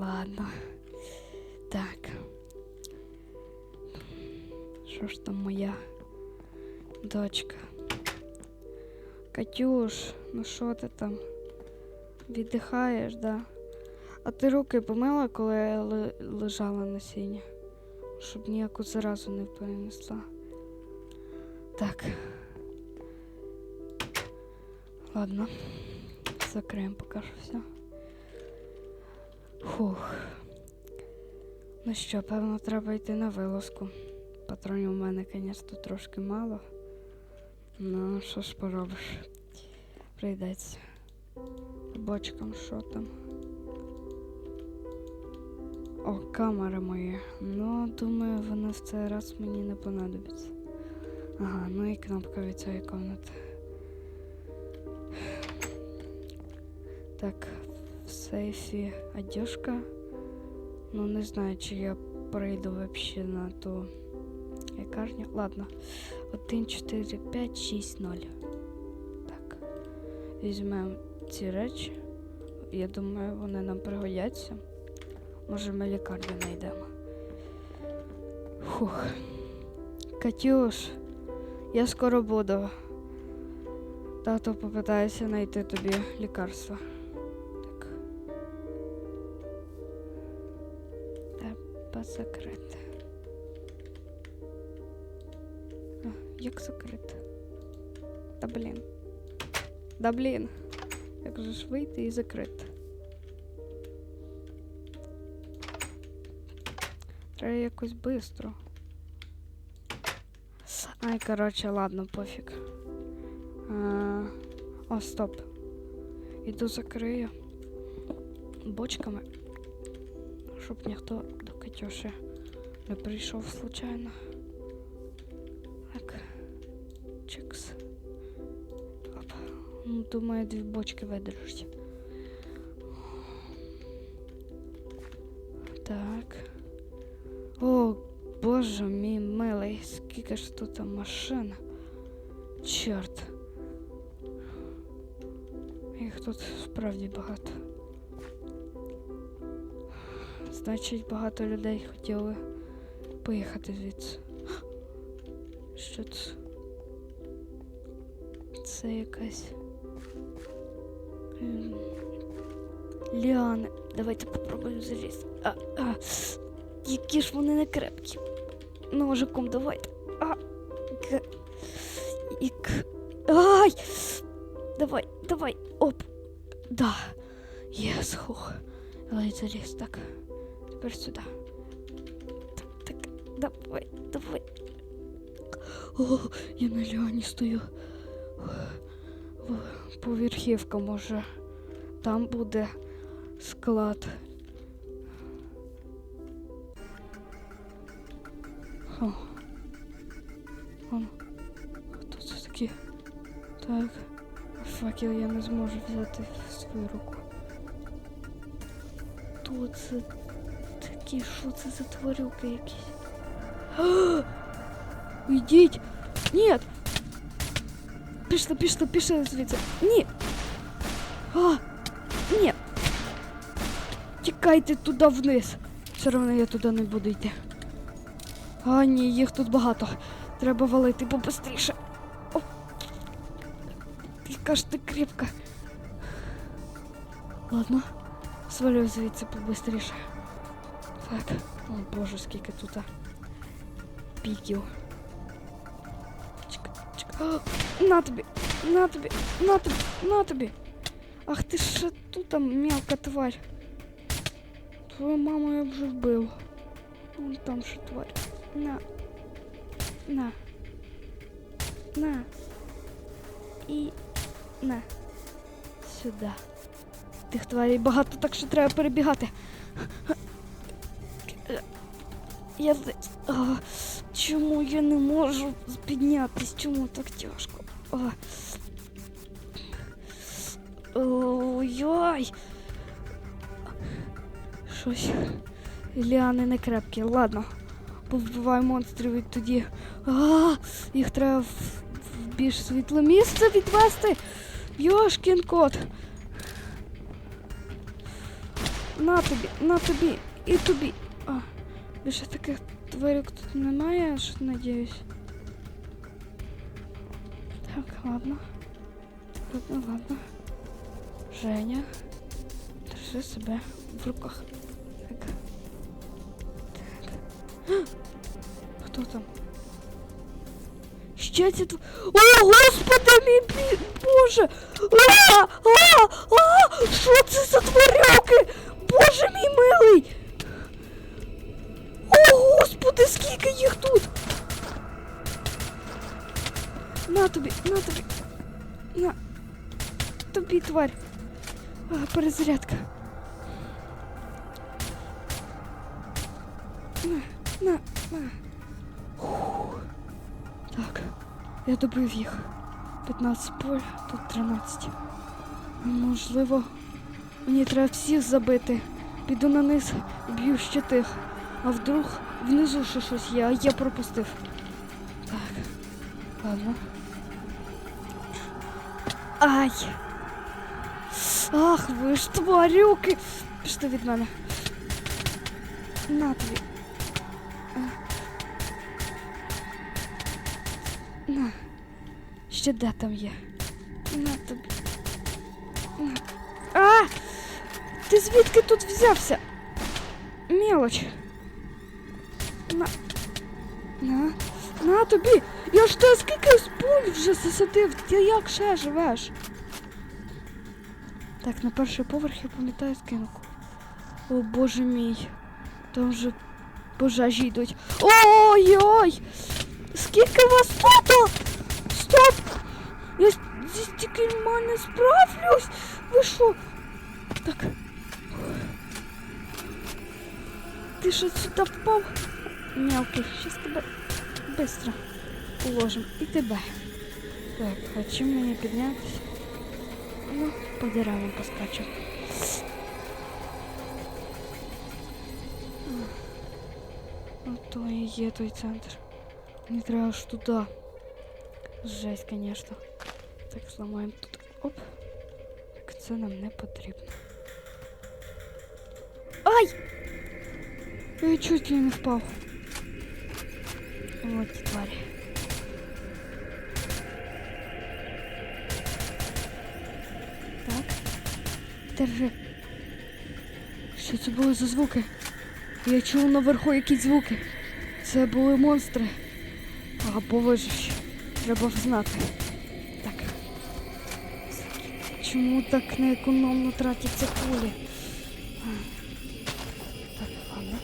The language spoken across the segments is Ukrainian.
ладно. Так. Що ж там моя дочка? Катюш, ну що ти там? Віддихаєш, да? А ти руки помила, коли я лежала на сіні? Щоб ніяку заразу не перенесла. Так. Ладно. Закриємо поки що все. Фух. Ну що, певно, треба йти на вилазку. Патронів у мене, звісно, трошки мало. Ну, що ж поробиш? Прийдеться. Бочкам що там? О, камери мої. Ну, думаю, вони в цей раз мені не понадобляться. Ага, ну і кнопка від цієї комнати. Так, сейфі одежка. Ну, не знаю, чи я прийду вообще на ту лікарню. Ладно. 1, 4, 5, 6, 0. Так. Візьмемо ці речі. Я думаю, вони нам пригодяться. Може, ми лікарню знайдемо. Фух. Катюш, я скоро буду. Тато попитається знайти тобі лікарство. Закрити. А, як закрити? Та блін. Да блін. Як же ж вийти і закрити? Треба якось бистро. Ай, коротше, ладно, пофіг. А, о, стоп. Іду закрию бочками, щоб ніхто до Катюші не прийшов случайно. Так. Чикс. Оп. Ну, думаю, дві бочки видержать. Так. О, боже мій милий, скільки ж тут машин. Чорт. Їх тут справді багато. Значить, багато людей хотіли поїхати звідси. Що це? Це якась. Ліани. Давайте попробуємо залізти. А, а. Які ж вони не крепкі. Ножиком давайте. А. К. І к. Ай! Давай, давай. Оп. Да. Єс, хух. Заліз. Так. Тепер сюди. Так, так. Давай, давай. О, я на ліані стою. О, Поверхівка може. Там буде склад. О. Вон. Хто це такі? Так. Факел я не зможу взяти в свою руку. Хто це такі? Що це за тварюки якісь? Уйдіть! Ні! Пішли, пішли, пішли звідси. Ні! А! Ні! Тікайте туди вниз. Все одно я туди не буду йти. А, ні, їх тут багато. Треба валити побистріше. О. Яка ж ти крепка. Ладно, свалю звідси побистріше. Так. О боже, скільки тут а, піків. Чекай, чекай. А, На тобі! На тобі! На тобі! На тобі! Ах ти ж тут там мелка тварь. Твою маму я вже вбив. Вон там ще тварь. На. На. На. І на. Сюди. Тих тварей багато, так що треба перебігати. Я. А, чому я не можу піднятись? Чому так тяжко? Ой-ой. Щось. Ліани не крепкі. Ладно. Повбиваю монстрів і тоді. А, їх треба в, в більш світле місце відвести. Йошкін кот. на тобі, на тобі і тобі. Більше таких тварюк тут немає, аж надіюсь. Так, ладно. Ладно, ладно. Женя, держи себе в руках. Так. Так. Хто там? Ще ці тв... О, господи мій. Боже! А! А! А! Що це за тварюки? Боже мій милий! Господи, скільки їх тут! На тобі, на тобі. На. Тобі, тварь. А, перезарядка. На, на, на. Так, я добив їх. 15 поль, тут 13. Можливо, мені треба всіх забити. Піду на низ б'ю ще тих. А вдруг внизу ще щось є, а я пропустив. Так. Ладно. Ай! Ах, ви ж тварюки! Пішли від мене. На тобі. А. На. Ще де там є? На тобі. На. А! Ти звідки тут взявся? Мелоч. На. На. На тобі! Я ж тебе скільки з пуль вже засадив, ти як ще живеш? Так, на перший поверх я пам'ятаю скинуку. О боже мій. Там вже пожежі йдуть. Ой-ой! Скільки вас тут? Стоп! Я з- зі стікільма не справлюсь! Ви що? Так. Ти що сюди впав? Мелкий, щас тебе быстро уложим. І тебе. Так, а чим мені піднятися? Ну, по деревам поскачу. Ото і є той центр. Мені треба аж туди. Жесть, конечно. Так, зламаємо тут. Оп. Так, це нам не потрібно. Ай! Я чуть ли не впав. Вот ті тварі. Так. Держи. Що це були за звуки? Я чув наверху якісь звуки. Це були монстри. Або виживші. Треба знати. Так. Чому так неекономно тратяться кулі? Так, ладно.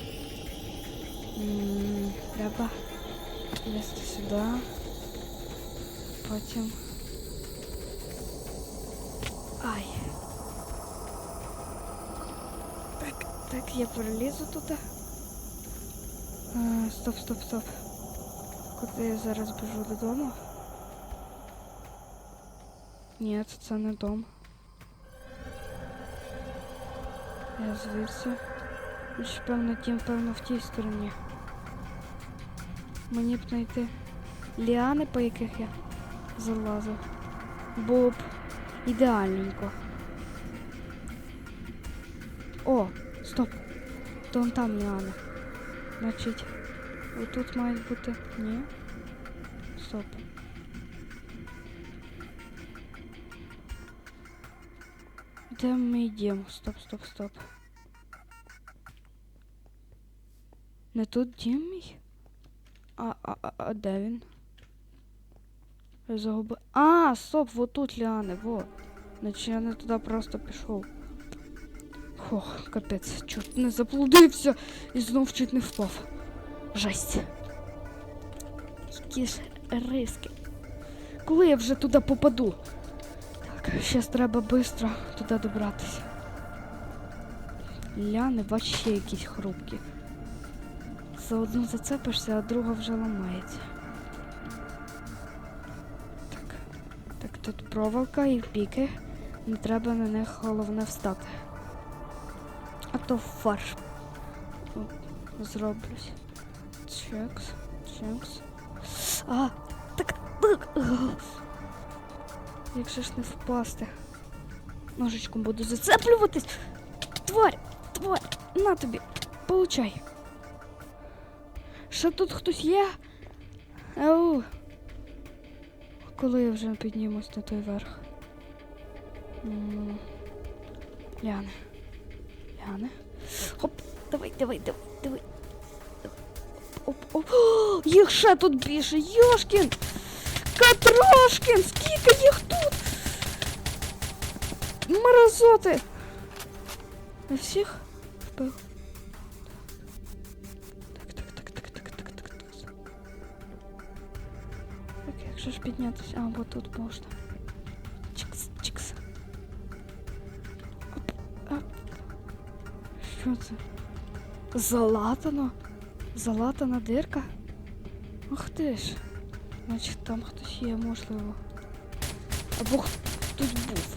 Треба лізти сюди. Потім. Ай. Так, так, я перелізу туди. А, стоп, стоп, стоп. Куди я зараз біжу додому? Ні, це не дом. Я звідси. Більш певно, тім, певно, в тій стороні. Мені б знайти ліани, по яких я залазив. Було б ідеальненько. О, стоп. То вон там ліани. Значить, отут мають бути. Ні. Стоп. Де ми йдемо? Стоп, стоп, стоп. Не тут дім мій? А, а, а, а де він? Я загубив. А, стоп, вот тут ліани, во. Значить я не туди просто пішов. Фух, капець, чорт не заблудився і знов чуть не впав. Жесть. Які ж риски. Коли я вже туди попаду? Так, зараз треба швидко туди добратися. Ляни вообще якісь хрупкі. За одну зацепишся, а друга вже ламається. Так. Так, тут проволока і піки. Не треба на них головне встати. А то фарш. Зроблюсь. Чекс, чекс. А, так, так. Якщо ж не впасти. Ножичком буду зацеплюватись. Тварь! Давай, на тобі, получай. Ще тут хтось є? Ау. Коли я вже піднімусь на той верх? Ляне. Ляне. Хоп, давай, давай, давай, давай. Оп, оп. О, їх ще тут більше. Йошкін! Катрошкін! Скільки їх тут? Мразоти! На всіх вбив. Же ж піднятися? А, бо тут можна. Чикс, чикс. Оп, оп. Що це? Залатано? Залатана дирка? Ах ти ж. Значить там хтось є, можливо. Або хтось був.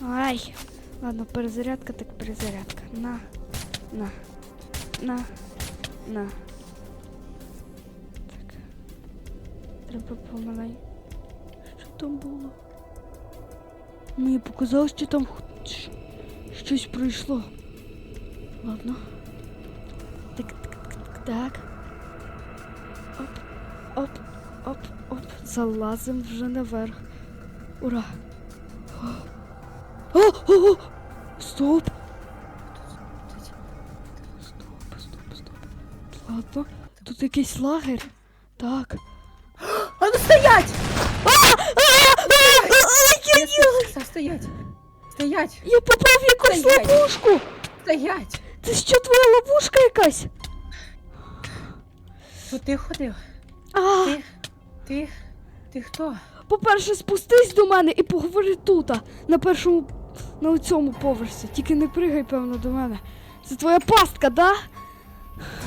Ай! Ладно, перезарядка, так перезарядка. На, на, на, на. Так. Треба помаленьку. Що там було? Мені показалось, що там щось пройшло. Ладно. Так, так, так, так. Оп, оп, оп, оп. Залазим вже наверх. Ура! О, о, о! Якийсь лагерь. Так. А ну стоять! Я стоять! Стоять! Я попав в якусь Стоять. ловушку! Стоять! Це що твоя ловушка якась? Тут ти ходив? А, Ти? Ти? Ти хто? по-перше, спустись до мене і поговори тут, на першому, на цьому поверсі. Тільки не пригай, певно, до мене. Це твоя пастка, да?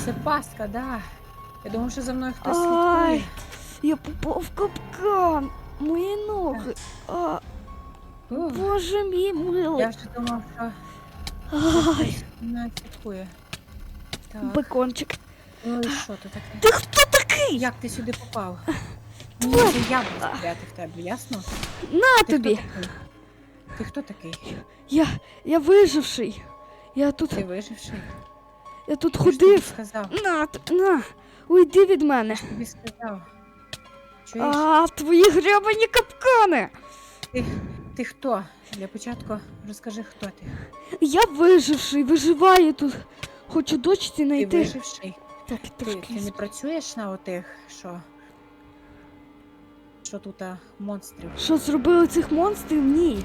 Це пастка, да. Я думав, що за мною хтось Ай, слідкує. я попав в капкан. Мої ноги. А, Ух, боже мій милий. Я вже думав, що Ай, не слідкує. Так. бекончик. Ну і що тут таке? Ти хто такий? Як ти сюди попав? Ні, це я буду стріляти в тебе, ясно? На Ти тобі. Хто такий? Ти хто такий? Я, я виживший. Я тут, Ти виживший? я тут Я ж ходив. сказав. На, т- на, уйди від мене. Тобі сказав. Чуєш? А, твої гребані капкани. Ти, ти хто? Для початку розкажи, хто ти. Я виживший, виживаю тут. Хочу дочці Ти знайти. виживший. Так, Ти, трошки. ти не працюєш на отих, що. Що тут а, монстрів? Що зробили цих монстрів? Ні.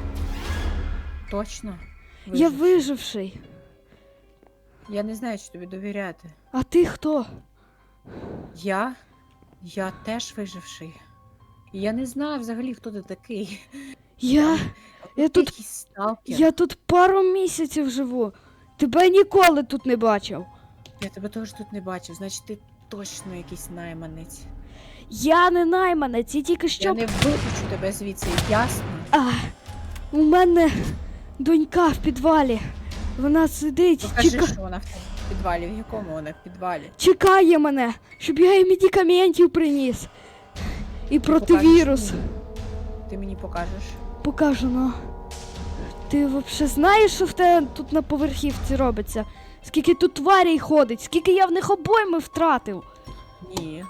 Точно? Я Виживший. виживший. Я не знаю, чи тобі довіряти. А ти хто? Я? Я теж виживший. Я не знаю взагалі, хто ти такий. Я. Я тут- Я тут пару місяців живу. Тебе ніколи тут не бачив. Я тебе теж тут не бачив, значить ти точно якийсь найманець. Я не найманець, я тільки що. Я не випущу тебе звідси, ясно? А, у мене донька в підвалі. Вона сидить, Покажи, чека... що вона в тебе підвалі, в якому вона в підвалі. чекає мене, щоб я їй медикаментів приніс. І противірус. Покажеш мені? Ти мені покажеш. Покажу, ну. Ти взагалі знаєш, що в тебе тут на поверхівці робиться? Скільки тут тварей ходить, скільки я в них обойми втратив. Ні.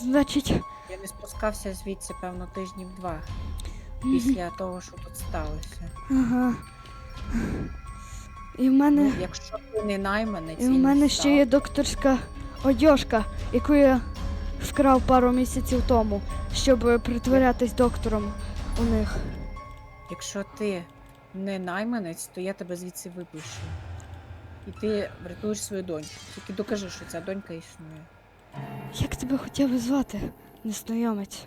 Значить, Я не спускався звідси, певно, тижнів два після того, що тут сталося. ага. І в мене. Ну, якщо ти не найманець, І в мене ще є докторська одежка, яку я вкрав пару місяців тому, щоб притворятись доктором у них. Якщо ти не найманець, то я тебе звідси випущу. І ти врятуєш свою доньку. Тільки докажи, що ця донька існує. Як тебе хотів би звати, незнайомець?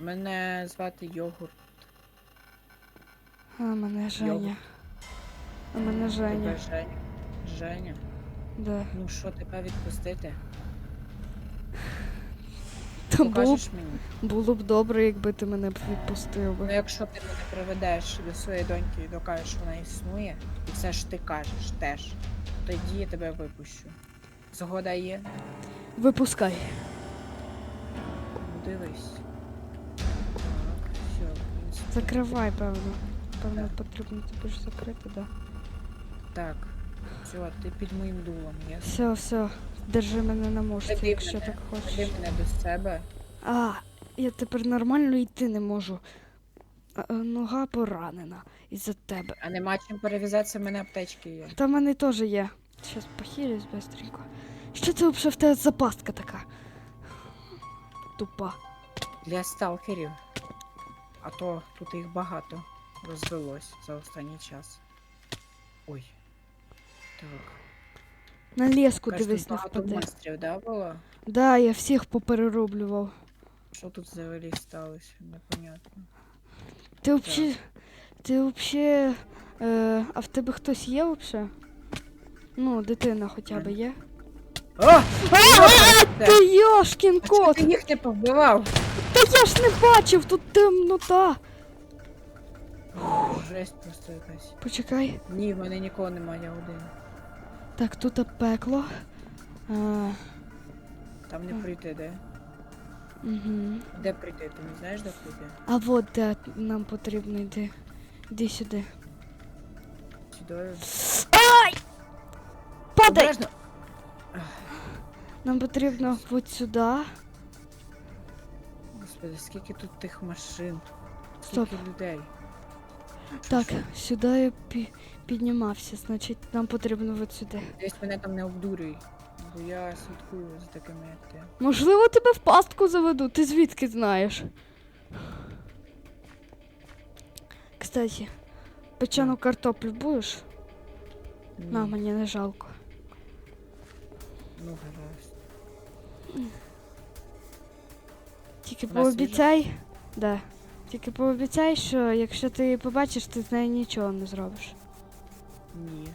Мене звати Йогурт. А мене Женя. А мене Женя. Тебе Женя. Женя. Да. Ну що, тебе відпустити? Та було, б- Покажеш мені? було б добре, якби ти мене б відпустив Ну би. якщо ти мене приведеш до своєї доньки і докажеш, що вона існує, і все ж ти кажеш теж, тоді я тебе випущу. Згода є. Випускай. Ну, дивись. Так, все, в принципі. Закривай, певно. Певно, потрібно тобі ж закрити, да. Так. Все, ти під моїм дулом, я Все, все. Держи мене на мушці, якщо так хочеш. мене до себе. А, я тепер нормально йти не можу. А, е, Нога поранена із-за тебе. А нема чим перев'язатися, в мене аптечки є. Та в мене теж є. Щас похилюсь быстренько. Що це взагалі в тебе за пастка така? Тупа. Для сталкерів. А то тут їх багато розвелось за останній час. Ой. Так. На леску Кажеш, дивись не багато впаде. монстрів, да, було? Да, я всіх поперероблював. Що тут взагалі сталося? Непонятно. Ти взагалі. Ти взагалі. Е, а в тебе хтось є взагалі? Ну, дитина хоча б є. А! Ти Йошкін кот! ти їх не повбивав? Та я ж не бачив, тут темнота. Жесть просто якась. Почекай. Ні, в мене нікого немає, я один. Так, тут пекло. А, Там не прийти, де? угу. Де прийти? Ти не знаєш, де прийти? А от де нам потрібно йти. Іди сюди. Сюди. Падай! Обережно. Нам потрібно от сюди. Господи, скільки тут тих машин. Стоп. Скільки людей. Так, сюди я пі- піднімався, значить нам потрібно от сюди. Десь мене там не обдурюй. Бо я слідкую за такими, як ти. Можливо, тебе в пастку заведу, ти звідки знаєш? Кстати, печену картоплю будеш? Ні. На, мені не жалко. Ну, гаразд. Тільки Вона пообіцяй. Да. Тільки пообіцяй, що якщо ти її побачиш, ти з нею нічого не зробиш. Ні.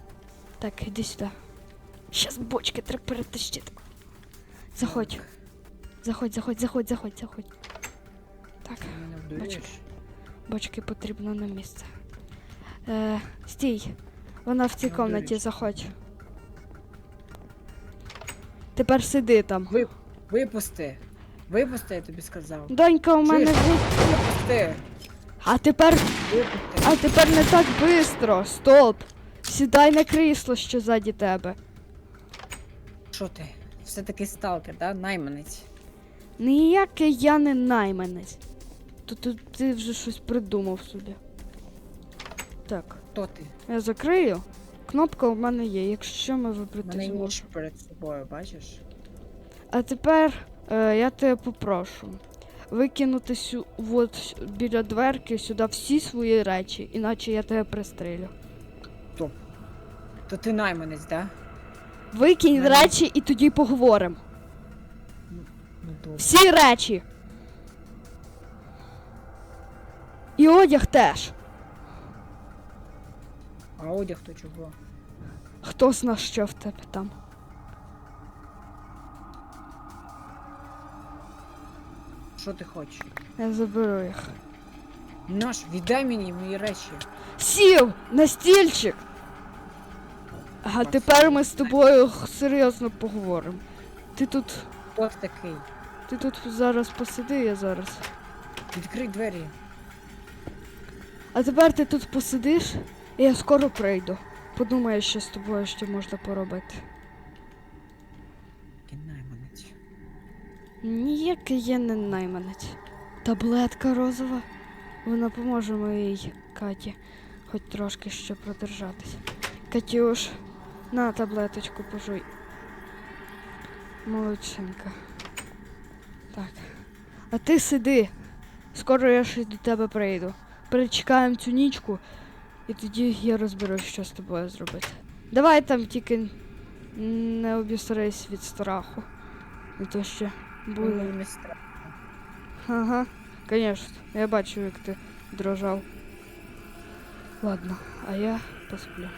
Так, іди сюди. Щас бочки треба перетащити. Заходь, заходь, заходь, заходь, заходь, заходь. Так, обдурюєш? бочки потрібно на місце. Е, стій. Вона в цій комнаті, заходь. Тепер сиди там. Ви... Випусти! Випусти, я тобі сказав. Донька у мене. Чуєш? Випусти! А тепер. А тепер не так бистро. Стоп. Сідай на крісло, що ззаді тебе. Що ти? Все-таки сталкер, да? Найманець. Ніякий я не найманець. То тут ти вже щось придумав собі. Так, Хто ти? я закрию. Кнопка у мене є, якщо ми вибрати мене ніж перед собою, бачиш? А тепер е, я тебе попрошу викинути сю, от біля дверки сюди всі свої речі, іначе я тебе пристрелю. То ти найманець, да? Викинь Мене- речі і тоді поговоримо. Ну добре. Всі речі. І одяг теж. А одяг то чого? Хто зна, що в тебе там? Що ти хочеш? Я заберу їх. Наш, віддай мені мої речі. Сів на стільчик. А тепер ми з тобою серйозно поговоримо. Ти тут. Хто такий? Ти тут зараз посиди, я зараз. Відкрий двері. А тепер ти тут посидиш, і я скоро прийду. Подумаю, що з тобою ще можна поробити. Ніякий я не найманець. Таблетка розова. Вона поможе моїй Каті хоч трошки ще продержатись. Катюш, на таблеточку пожуй. Молодчинка. Так. А ти сиди. Скоро я ще до тебе прийду. Перечекаємо цю нічку, і тоді я розберусь, що з тобою зробити. Давай там тільки не обісрись від страху. Не то ще Мені не страшно. Ага, конечно. Я бачу, як ти дрожав. Ладно, а я посплю.